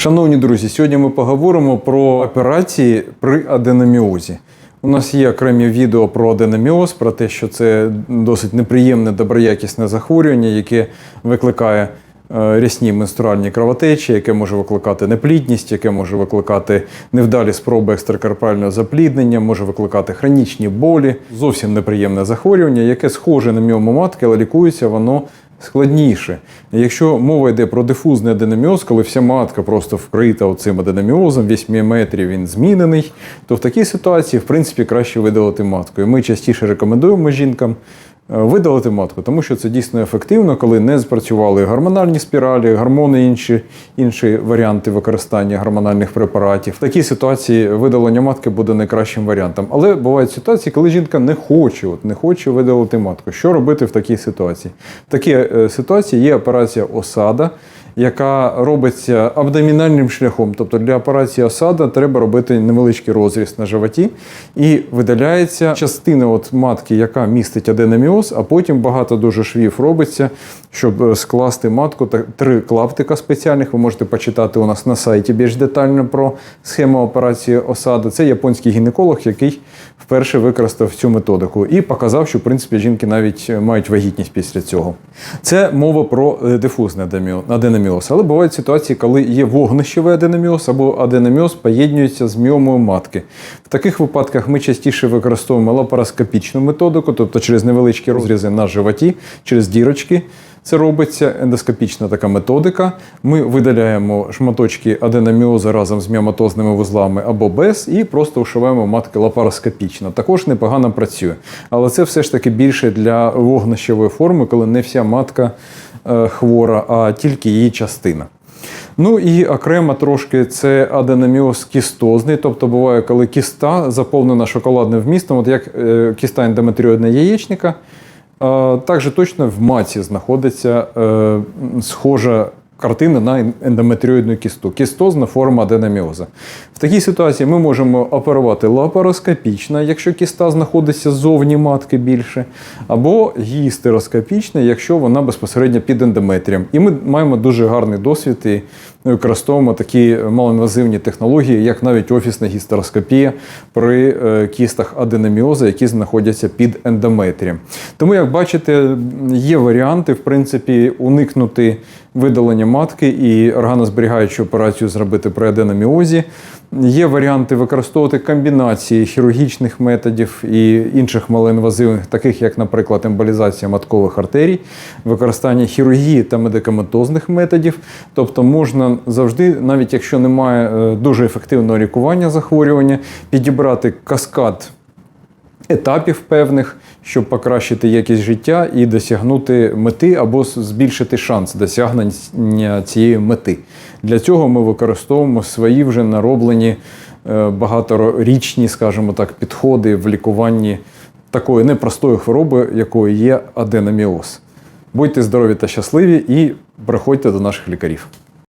Шановні друзі, сьогодні ми поговоримо про операції при аденоміозі. У нас є окремі відео про аденоміоз, про те, що це досить неприємне доброякісне захворювання, яке викликає е, рясні менструальні кровотечі, яке може викликати неплідність, яке може викликати невдалі спроби екстракарпального запліднення, може викликати хронічні болі. Зовсім неприємне захворювання, яке схоже на міому матки, але лікується воно складніше. Якщо мова йде про дифузний аденоміоз, коли вся матка просто вкрита оцим аденоміозом, 8 метрів він змінений, то в такій ситуації, в принципі, краще видалити матку. І ми частіше рекомендуємо жінкам видалити матку, тому що це дійсно ефективно, коли не спрацювали гормональні спіралі, гормони, інші, інші варіанти використання гормональних препаратів. В такій ситуації видалення матки буде найкращим варіантом. Але бувають ситуації, коли жінка не хоче, от не хоче видалити матку. Що робити в такій ситуації? В такій е, ситуації є операція осада. Яка робиться абдомінальним шляхом, тобто для операції осада треба робити невеличкий розріз на животі, і видаляється частина от матки, яка містить аденоміоз, а потім багато дуже швів робиться, щоб е, скласти матку. Три клаптика спеціальних. Ви можете почитати у нас на сайті більш детально про схему операції осада. Це японський гінеколог, який вперше використав цю методику і показав, що в принципі жінки навіть е, мають вагітність після цього. Це мова про е, дифузний аденоміоз- аденоміоз. Але бувають ситуації, коли є вогнищевий аденоміоз або аденоміоз поєднується з міомою матки. В таких випадках ми частіше використовуємо лапароскопічну методику, тобто через невеличкі розрізи на животі, через дірочки. Це робиться ендоскопічна така методика. Ми видаляємо шматочки аденоміозу разом з міоматозними вузлами або без, і просто ушиваємо матки лапароскопічно. Також непогано працює. Але це все ж таки більше для вогнищевої форми, коли не вся матка хвора, а тільки її частина. Ну і окремо трошки це аденоміоз кістозний, тобто буває, коли кіста заповнена шоколадним вмістом, от як е, кіста ендометріоїдна яєчника, е, також точно в маці знаходиться е, схожа картина на ендометріоїдну кісту, кістозна форма аденоміоза. В такій ситуації ми можемо оперувати лапароскопічно, якщо кіста знаходиться ззовні матки більше, або гістероскопічно, якщо вона безпосередньо під ендометрієм. І ми маємо дуже гарний досвід і використовуємо такі малоінвазивні технології, як навіть офісна гістероскопія при е, кістах аденоміоза, які знаходяться під ендометрієм. Тому, як бачите, є варіанти, в принципі, уникнути видалення матки і органозберігаючу операцію зробити при аденоміозі. Є варіанти використовувати комбінації хірургічних методів і інших малоінвазивних, таких як, наприклад, емболізація маткових артерій, використання хірургії та медикаментозних методів. Тобто можна завжди, навіть якщо немає е, дуже ефективного лікування захворювання, підібрати каскад етапів певних, щоб покращити якість життя і досягнути мети або збільшити шанс досягнення цієї мети. Для цього ми використовуємо свої вже нароблені е, багаторічні, скажімо так, підходи в лікуванні такої непростої хвороби, якою є аденоміоз. Будьте здорові та щасливі і приходьте до наших лікарів.